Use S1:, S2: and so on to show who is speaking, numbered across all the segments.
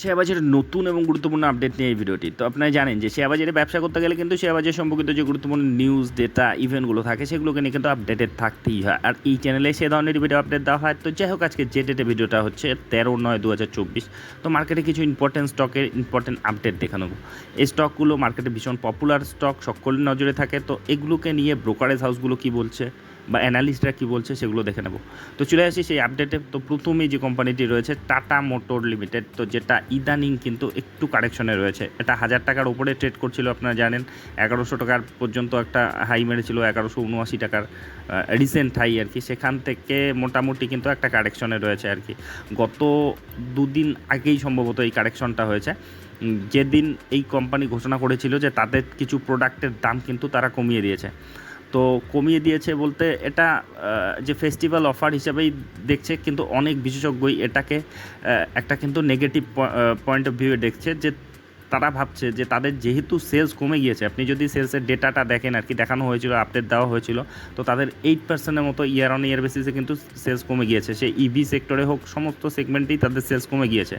S1: Share বাজারের নতুন এবং গুরুত্বপূর্ণ আপডেট নিয়ে এই ভিডিওটি। তো আপনারা জানেন যে শেয়ার বাজারে ব্যবসা করতে গেলে কিন্তু শেয়ার বাজার সম্পর্কিত যে গুরুত্বপূর্ণ নিউজ ডেটা ইভেন্টগুলো থাকে, সেগুলোকে নিয়ে কিন্তু আপডেটেড থাকতেই হয়। আর এই চ্যানেলে সে ধরনের ভিডিও আপডেট দেওয়া হয়। তো যাই হোক, আজকে যে ডেটে ভিডিওটা হচ্ছে, তেরো নয় দু তো মার্কেটে কিছু ইম্পর্টেন্ট স্টকের ইম্পর্টেন্ট আপডেট দেখে নেব এই স্টকগুলো মার্কেটে ভীষণ পপুলার স্টক সকলের নজরে থাকে। তো এগুলোকে নিয়ে ব্রোকারেজ হাউসগুলো কী বলছে? বা অ্যানালিস্টরা কী বলছে সেগুলো দেখে নেব। তো চলে আসি সেই আপডেটে তো প্রথমেই যে কোম্পানিটি রয়েছে টাটা মোটর লিমিটেড তো যেটা ইদানিং কিন্তু একটু কারেকশনে রয়েছে। এটা হাজার টাকার উপরে ট্রেড করছিল, আপনারা জানেন। এগারোশো টাকার পর্যন্ত একটা হাই মেরেছিল, এগারোশো উনআশি টাকার রিসেন্ট হাই আর কি। সেখান থেকে মোটামুটি কিন্তু একটা কারেকশনে রয়েছে আর কি। গত দুদিন আগেই সম্ভবত এই কারেকশনটা হয়েছে। যেদিন এই কোম্পানি ঘোষণা করেছিল যে তাদের কিছু প্রোডাক্টের দাম কিন্তু তারা কমিয়ে দিয়েছে। তো কমিয়ে দিয়েছে বলতে এটা যে ফেস্টিভ্যাল অফার হিসেবেই দেখছে, কিন্তু অনেক বিশেষজ্ঞই এটাকে একটা কিন্তু নেগেটিভ পয়েন্ট অফ ভিউ দেখছে যে তারা ভাবছে যে তাদের যেহেতু সেলস কমে গিয়েছে, আপনি যদি সেলসের ডেটাটা দেখেন, আর কি দেখানো হয়েছিল আপডেট দেওয়া হয়েছিল, তো তাদের এইট পার্সেন্টের মতো ইয়ার অন ইয়ার বেসিসে কিন্তু সেলস কমে গিয়েছে। সে ইভি সেক্টরে হোক, সমস্ত সেগমেন্টেই তাদের সেলস কমে গিয়েছে।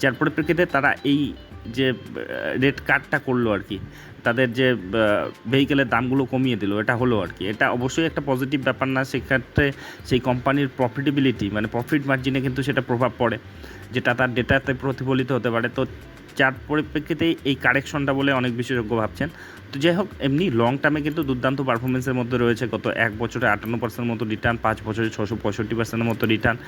S1: যার পরিপ্রেক্ষিতে তারা এই যে রেট কার্ডটা করল আর কি। তাদের যে ভেহিকেলের দামগুলো কমিয়ে দিল, এটা হলো আর কি। এটা অবশ্যই একটা পজিটিভ ব্যাপার না, সেক্ষেত্রে সেই কোম্পানির প্রফিটেবিলিটি মানে প্রফিট মার্জিনে কিন্তু সেটা প্রভাব পড়ে, যেটা তার ডেটাতে প্রতিফলিত হতে পারে। তো যার পরিপ্রেক্ষিতেই এই কারেকশনটা বলে অনেক বিশেষজ্ঞ ভাবছেন। তো যাই হোক, এমনি লং টার্মে কিন্তু দুর্দান্ত পারফরমেন্সের মধ্যে রয়েছে। গত এক বছরে আটান্ন পার্সেন্ট মতো রিটার্ন পাঁচ বছরে ছশো পঁয়ষট্টি পার্সেন্টের মতো রিটার্ন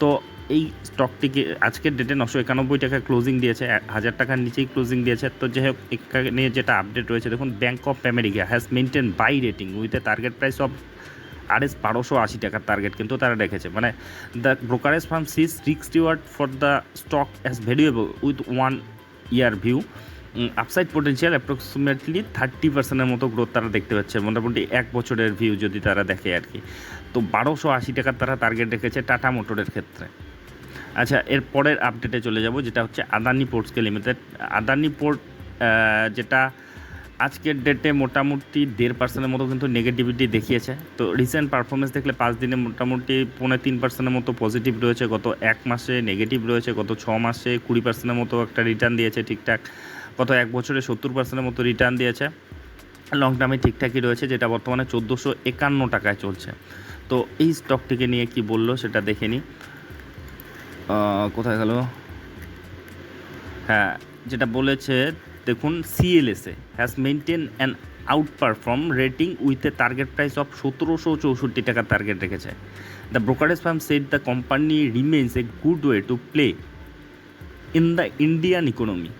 S1: তো এই স্টকটিকে আজকের ডেটে নশো একানব্বই টাকা ক্লোজিং দিয়েছে, হাজার টাকার নিচেই ক্লোজিং দিয়েছে। তো যাই হোক, এখানে যেটা আপডেট রয়েছে, দেখুন bank of America has maintain buy rating with a target price of R S বারোশো আশি টাকার টার্গেট কিন্তু তারা রেখেছে। মানে দ্য ব্রোকারেজ ফার্ম সিজ রিক্স reward for the stock as valuable with one year view. Upside potential approximately thirty পার্সেন্টের মতো গ্রোথ তারা দেখতে পাচ্ছে। মোটামুটি এক বছরের ভিউ যদি তারা দেখে আর কি। তো বারোশো আশি টাকার তারা টার্গেট রেখেছে টাটা মোটরের ক্ষেত্রে। আচ্ছা এর পরের আপডেটে চলে যাব, যেটা হচ্ছে আদানি পোর্টসকে লিমিটেড। আদানি পোর্ট যেটা আজকের ডেটে মোটামুটি দেড় পার্সেন্টের মতো কিন্তু নেগেটিভিটি দেখিয়েছে। তো রিসেন্ট পারফরমেন্স দেখলে পাঁচ দিনে মোটামুটি পৌনে তিন পার্সেন্টের মতো পজিটিভ রয়েছে, গত এক মাসে নেগেটিভ রয়েছে, গত ছ মাসে কুড়ি পার্সেন্টের মতো একটা রিটার্ন দিয়েছে ঠিকঠাক। গত এক বছরে সত্তর পার্সেন্টের মতো রিটার্ন দিয়েছে। লং টার্মে ঠিকঠাকই রয়েছে, যেটা বর্তমানে চোদ্দোশো একান্ন টাকায় চলছে। তো এই স্টকটিকে নিয়ে কি বলল সেটা দেখে নিই কোথায় গেল? হ্যাঁ যেটা বলেছে, দেখুন CLSA has maintain an outperform rating with a target price of সতেরোশো চৌষট্টি টাকার টার্গেট রেখেছে। The brokerage firm said the company remains a good way to play in the Indian economy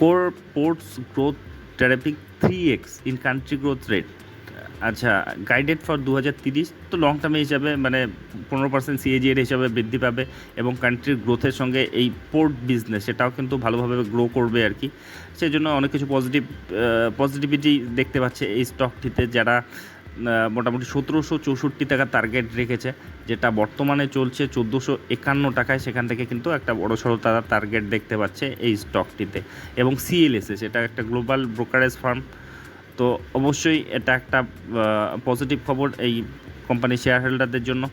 S1: core ports growth traffic three X in country growth rate আচ্ছা guided for দু তো long টার্মে হিসাবে মানে পনেরো পার্সেন্ট সিএজিএর হিসাবে বৃদ্ধি পাবে এবং কান্ট্রির গ্রোথের সঙ্গে এই পোর্ট বিজনেস সেটাও কিন্তু ভালোভাবে গ্রো করবে আর কি। সেই জন্য অনেক কিছু পজিটিভ পজিটিভিটি দেখতে পাচ্ছে এই স্টকটিতে যারা মোটামুটি সতেরোশো চৌষট্টি টাকার টার্গেট রেখেছে, যেটা বর্তমানে চলছে চোদ্দোশো একান্ন টাকায়, সেখান থেকে কিন্তু একটা বড় সড়ো তারা টার্গেট দেখতে পাচ্ছে এই স্টকটিতে এবং সিএলএসএ সেটা একটা গ্লোবাল ব্রোকারেজ ফার্ম তো অবশ্যই এটা একটা পজিটিভ খবর এই কোম্পানির শেয়ার হোল্ডারদের জন্য।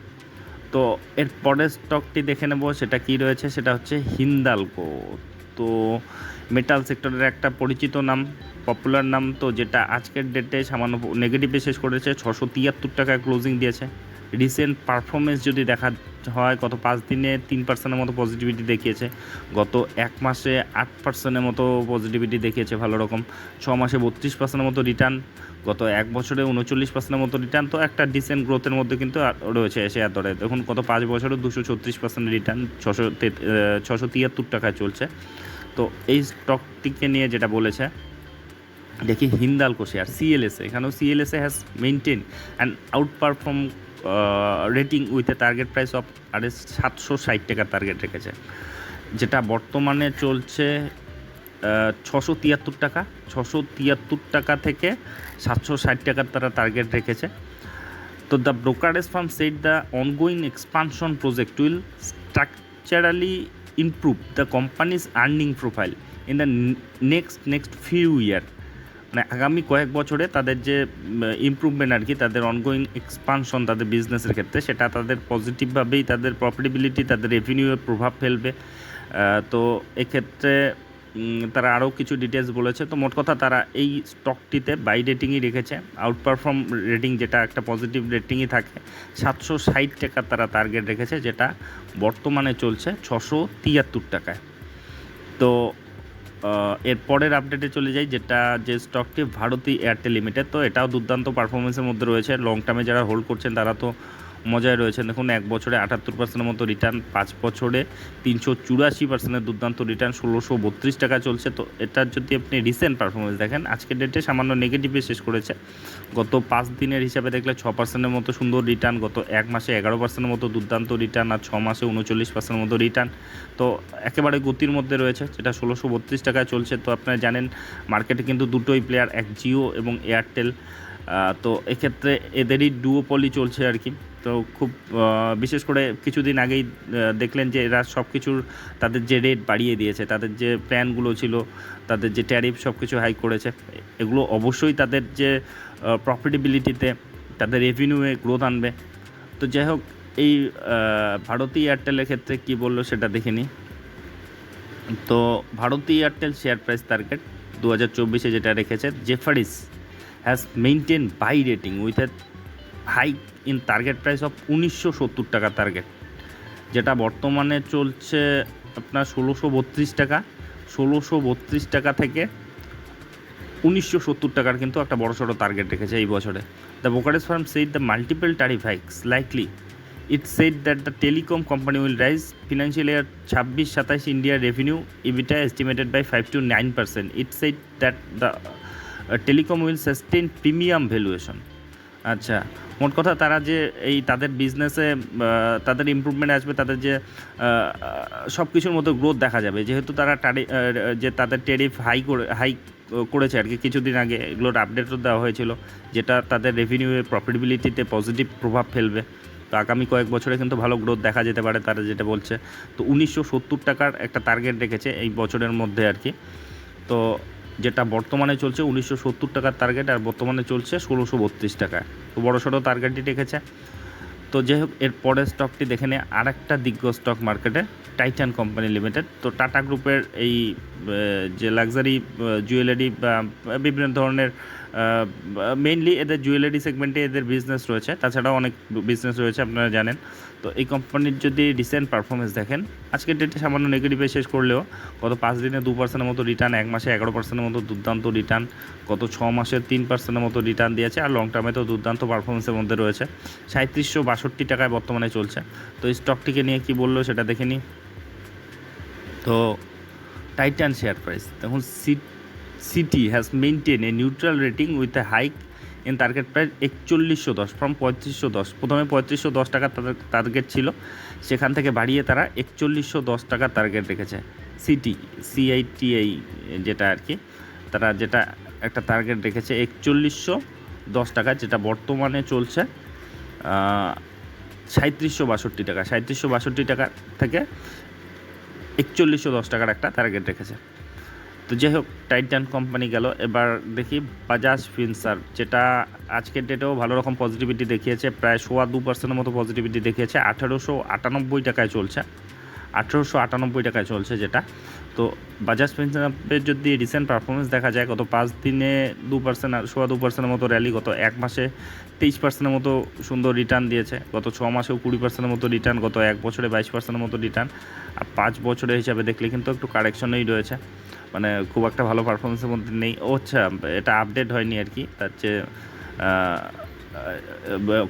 S1: তো এর পরের স্টকটি দেখে নেব, সেটা কি রয়েছে? সেটা হচ্ছে হিন্দালকো তো মেটাল সেক্টরের একটা পরিচিত নাম পপুলার নাম তো যেটা আজকের ডেটে সামান্য নেগেটিভে শেষ করেছে, ছশো তিয়াত্তর টাকায় ক্লোজিং দিয়েছে। রিসেন্ট পারফরমেন্স যদি দেখা হয়, গত পাঁচ দিনে তিন পার্সেন্টের মতো পজিটিভিটি দেখিয়েছে। গত এক মাসে আট পার্সেন্টের মতো পজিটিভিটি দেখিয়েছে ভালো রকম। ছ মাসে বত্রিশ পার্সেন্টের মতো রিটার্ন গত এক বছরে উনচল্লিশ পার্সেন্টের মতো রিটার্ন তো একটা ডিসেন্ট গ্রোথের মধ্যে কিন্তু রয়েছে শেয়ার দরে। দেখুন, গত পাঁচ বছরে দুশো ছত্রিশ পার্সেন্ট রিটার্ন ছশো ছশো তিয়াত্তর টাকায় চলছে। তো এই স্টকটিকে নিয়ে যেটা বলেছে দেখি হিন্দাল হিন্দালকো শেয়ার সিএলএসএ এখানেও CLSA has maintain and outperform rating with a target price of R সাতশো ষাট টাকার টার্গেট রেখেছে। যেটা বর্তমানে চলছে ছশো তিয়াত্তর টাকা, ছশো তিয়াত্তর টাকা থেকে সাতশো ষাট টাকার তারা টার্গেট রেখেছে। তো the brokerage firm said the ongoing expansion project will structurally improve the company's earning profile in the next next few year আগামী কয়েক বছরে তাদের যে ইমপ্রুভমেন্ট আর কি, তাদের অনগোয়িং এক্সপানশন তাদের বিজনেসের ক্ষেত্রে, সেটা তাদের পজিটিভভাবেই তাদের প্রফিটেবিলিটি তাদের রেভিনিউয়ে প্রভাব ফেলবে। তো এক্ষেত্রে তারা আরও কিছু ডিটেলস বলেছে। তো মোট কথা তারা এই স্টকটিতে বাই রেটিংই রেখেছে। আউট পারফর্ম রেটিং যেটা একটা পজিটিভ রেটিংই থাকে। সাতশো ষাট টাকা তারা টার্গেট রেখেছে, যেটা বর্তমানে চলছে ছশো তিয়াত্তর টাকায়। তো এর পরের আপডেটে চলে যাই, যেটা যে স্টকটি ভারতী এয়ারটেল লিমিটেড তো এটাও দুর্দান্ত পারফরমেন্সের মধ্যে রয়েছে। লং টার্মে যারা হোল্ড করছেন, তারা তো মজায় রয়েছেন। দেখুন, এক বছরে আটাত্তর পার্সেন্টের মতো রিটার্ন পাঁচ বছরে তিনশো চুরাশি পার্সেন্টের দুর্দান্ত রিটার্ন ষোলোশো বত্রিশ টাকা চলছে। তো এটার যদি আপনি রিসেন্ট পারফরমেন্স দেখেন, আজকের ডেটে সামান্য নেগেটিভে শেষ করেছে। গত পাঁচ দিনের হিসাবে দেখলে ছ পার্সেন্টের মতো সুন্দর রিটার্ন গত এক মাসে এগারো পার্সেন্টের মতো দুর্দান্ত রিটার্ন আর ছ মাসে উনচল্লিশ পার্সেন্টের মতো রিটার্ন তো একেবারে গতির মধ্যে রয়েছে, যেটা ষোলোশো বত্রিশ টাকায় চলছে। তো আপনারা জানেন মার্কেটে কিন্তু দুটোই প্লেয়ার এক জিও এবং এয়ারটেল তো এক্ষেত্রে এদেরই ডুওপলি চলছে আর কি। তো খুব বিশেষ করে কিছুদিন আগেই দেখলেন যে এরা সব কিছুর তাদের যে রেট বাড়িয়ে দিয়েছে, তাদের যে প্ল্যানগুলো ছিল, তাদের যে ট্যারিফ সব কিছু হাই করেছে, এগুলো অবশ্যই তাদের যে প্রফিটেবিলিটিতে তাদের রেভিনিউয়ে গ্রোথ আনবে। তো যাই হোক, এই ভারতী এয়ারটেলের ক্ষেত্রে কি বলল সেটা দেখে নিই। তো Bharti Airtel share price target দু হাজার চব্বিশে যেটা রেখেছে Jefferies has maintain buy rating with a hike in target price of উনিশশো সত্তর টাকা টার্গেট, যেটা বর্তমানে চলছে আপনার ষোলোশো বত্রিশ টাকা, ষোলোশো বত্রিশ টাকা থেকে উনিশশো সত্তর টাকার কিন্তু একটা বড় সড়ো টার্গেট রেখেছে এই বছরে। The brokerage firm said the multiple tariff hikes likely it said that the telecom company will raise financial year ছাব্বিশ, সাতাইশ ইন্ডিয়ার revenue EBITDA estimated by five to nine percent it said that the telecom will sustain premium valuation আচ্ছা। মোট কথা তারা যে এই তাদের বিজনেসে তাদের ইমপ্রুভমেন্ট আসবে, তাদের যে সব কিছুর মতো গ্রোথ দেখা যাবে। যেহেতু তারা টারি যে তাদের টেরিফ হাই করে হাই করেছে আর কি কিছুদিন আগে এগুলোর আপডেটও দেওয়া হয়েছিল, যেটা তাদের রেভিনিউয়ে প্রফিটেবিলিটিতে পজিটিভ প্রভাব ফেলবে। তো আগামী কয়েক বছরে কিন্তু ভালো গ্রোথ দেখা যেতে পারে, তারা যেটা বলছে। তো উনিশশো সত্তর টাকার একটা টার্গেট রেখেছে এই বছরের মধ্যে আর কি তো যেটা বর্তমানে চলছে উনিশশো সত্তর টাকার টার্গেট আর বর্তমানে চলছে ষোলোশো বত্রিশ টাকা তো বড় সড়ো টার্গেটই রেখেছে। তো যাই হোক, এর পরের স্টকটি দেখে নিয়ে আর একটা দিগ্গজ স্টক মার্কেটে টাইটান কোম্পানি লিমিটেড তো টাটা গ্রুপের এই যে লাক্সারি জুয়েলারি বা বিভিন্ন ধরনের মেইনলি এদের জুয়েলারি সেগমেন্টে এদের বিজনেস রয়েছে। তাছাড়াও অনেক বিজনেস রয়েছে, আপনারা জানেন। তো এই কোম্পানির যদি রিসেন্ট পারফরমেন্স দেখেন, আজকের ডেটে সামান্য নেগেটিভে শেষ করলেও গত পাঁচ দিনে দু পার্সেন্টের মতো রিটার্ন এক মাসে এগারো পার্সেন্টের মতো দুর্দান্ত রিটার্ন গত ছ মাসে তিন পার্সেন্টের মতো রিটার্ন দিয়েছে আর লং টার্মে তো দুর্দান্ত পারফরমেন্সের মধ্যে রয়েছে। সাঁত্রিশশো বাষট্টি টাকায় বর্তমানে চলছে। তো স্টকটিকে নিয়ে কি বলল সেটা দেখে নিই তো টাইটান শেয়ার প্রাইস দেখুন Citi has maintain a neutral rating with a hike in target price একচল্লিশশো দশ ফ্রম পঁয়ত্রিশশো দশ। প্রথমে পঁয়ত্রিশশো দশ টাকার টার্গেট ছিল। সেখান থেকে বাড়িয়ে তারা একচল্লিশশো দশ টাকার টার্গেট রেখেছে। সিটি সিআইটিআই যেটা আর কি, তারা যেটা একটা টার্গেট রেখেছে একচল্লিশশো দশ টাকা, যেটা বর্তমানে চলছে সাঁত্রিশশো বাষট্টি টাকা। সাঁত্রিশশো বাষট্টি টাকা থেকে একচল্লিশশো দশ টাকার একটা টার্গেট রেখেছে। তো যাই হোক টাইটান কোম্পানি গেল। এবার দেখি বাজাজ ফিনসার যেটা আজকের ডেটেও ভালো রকম পজিটিভিটি দেখিয়েছে, প্রায় সোয়া দু পার্সেন্টের মতো পজিটিভিটি দেখিয়েছে। আঠারোশো আটানব্বই টাকায় চলছে। আঠেরোশো আটানব্বই টাকায় চলছে যেটা। তো বাজাজ ফিনসারের যদি রিসেন্ট পারফরমেন্স দেখা যায়, গত পাঁচ দিনে দু পার্সেন্ট সোয়া দু পার্সেন্টের মতো র্যালি গত এক মাসে তেইশ পার্সেন্টের মতো সুন্দর রিটার্ন দিয়েছে। গত ছ মাসেও কুড়ি পার্সেন্টের মতো রিটার্ন গত এক বছরে বাইশ পার্সেন্টের মতো রিটার্ন আর পাঁচ বছরের হিসাবে দেখলে কিন্তু একটু কারেকশনেই রয়েছে। মানে খুব একটা ভালো পারফরমেন্সের মধ্যে নেই। ও আচ্ছা এটা আপডেট হয়নি আর কি, তার চেয়ে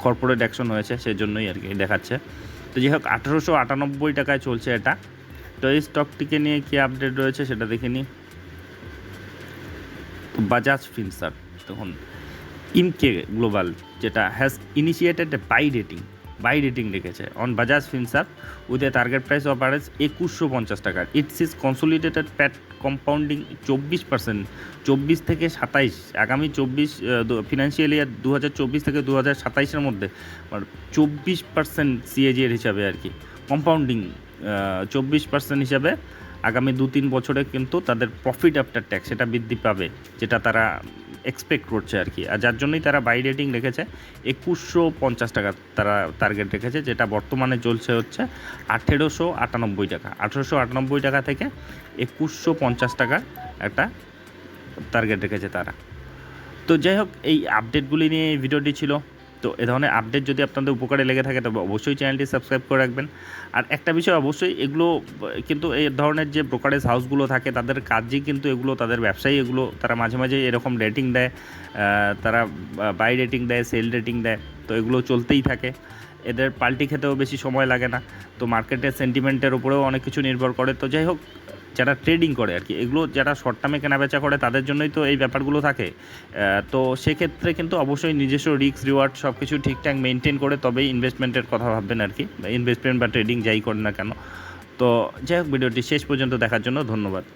S1: কর্পোরেট অ্যাকশন হয়েছে সেই জন্যই আর কি দেখাচ্ছে। তো যাই হোক, আঠেরোশো আটানব্বই টাকায় চলছে এটা। তো এই স্টকটিকে নিয়ে কী আপডেট রয়েছে সেটা দেখে নিই বাজাজ ফিনসার দেখুন ইমকে গ্লোবাল যেটা has initiated buy rating buy rating রেখেছে on Bajaj Finserv with a target price of আরেজ একুশশো পঞ্চাশ টাকা। It's is consolidated PAT compounding চব্বিশ পার্সেন্ট চব্বিশ থেকে সাতাইশ। আগামী চব্বিশ ফিনান্সিয়াল ইয়ার দু হাজার চব্বিশ থেকে দু হাজার সাতাইশের মধ্যে। চব্বিশ পার্সেন্ট সিএজিএর হিসাবে আর কি। কম্পাউন্ডিং চব্বিশ পার্সেন্ট হিসাবে আগামী দু তিন বছরে কিন্তু তাদের প্রফিট আফটার ট্যাক্স সেটা বৃদ্ধি পাবে, যেটা তারা এক্সপেক্ট করছে আর কি। আর যার জন্যই তারা বাই রেটিং রেখেছে, একুশশো পঞ্চাশ টাকা তারা টার্গেট রেখেছে, যেটা বর্তমানে চলছে হচ্ছে আঠেরোশো আটানব্বই টাকা। আঠেরোশো আটানব্বই টাকা থেকে একুশশো পঞ্চাশ টাকা একটা টার্গেট রেখেছে তারা। তো যাই হোক, এই আপডেটগুলি নিয়ে এই ভিডিওটি ছিল। তো এ ধরনের আপডেট যদি আপনাদের উপকারে লেগে থাকে, তবে অবশ্যই চ্যানেলটি সাবস্ক্রাইব করে রাখবেন। আর একটা বিষয় অবশ্যই, এগুলো, কিন্তু এই ধরনের যে ব্রোকারেজ হাউসগুলো থাকে, তাদের কাজই কিন্তু এগুলো, তাদের ব্যবসায়ী এগুলো, তারা মাঝে মাঝে এরকম রেটিং দেয় তারা বাই রেটিং দেয় সেল রেটিং দেয়, তো এগুলো চলতেই থাকে। এদের পাল্টি খেতেও বেশি সময় লাগে না, তো মার্কেটের সেন্টিমেন্টের উপরেও অনেক কিছু নির্ভর করে। তো যাই হোক যারা ট্রেডিং করে আর কি, এগুলো যারা শর্ট টার্মে কেনাবেচা করে, তাদের জন্যই তো এই ব্যাপারগুলো থাকে। তো সেক্ষেত্রে কিন্তু অবশ্যই নিজস্ব রিস্ক রিওয়ার্ড সব কিছু ঠিকঠাক মেনটেন করে তবেই ইনভেস্টমেন্টের কথা ভাববেন আর কি ইনভেস্টমেন্ট বা ট্রেডিং যাই করেন না কেন। তো যাই হোক, ভিডিওটি শেষ পর্যন্ত দেখার জন্য ধন্যবাদ।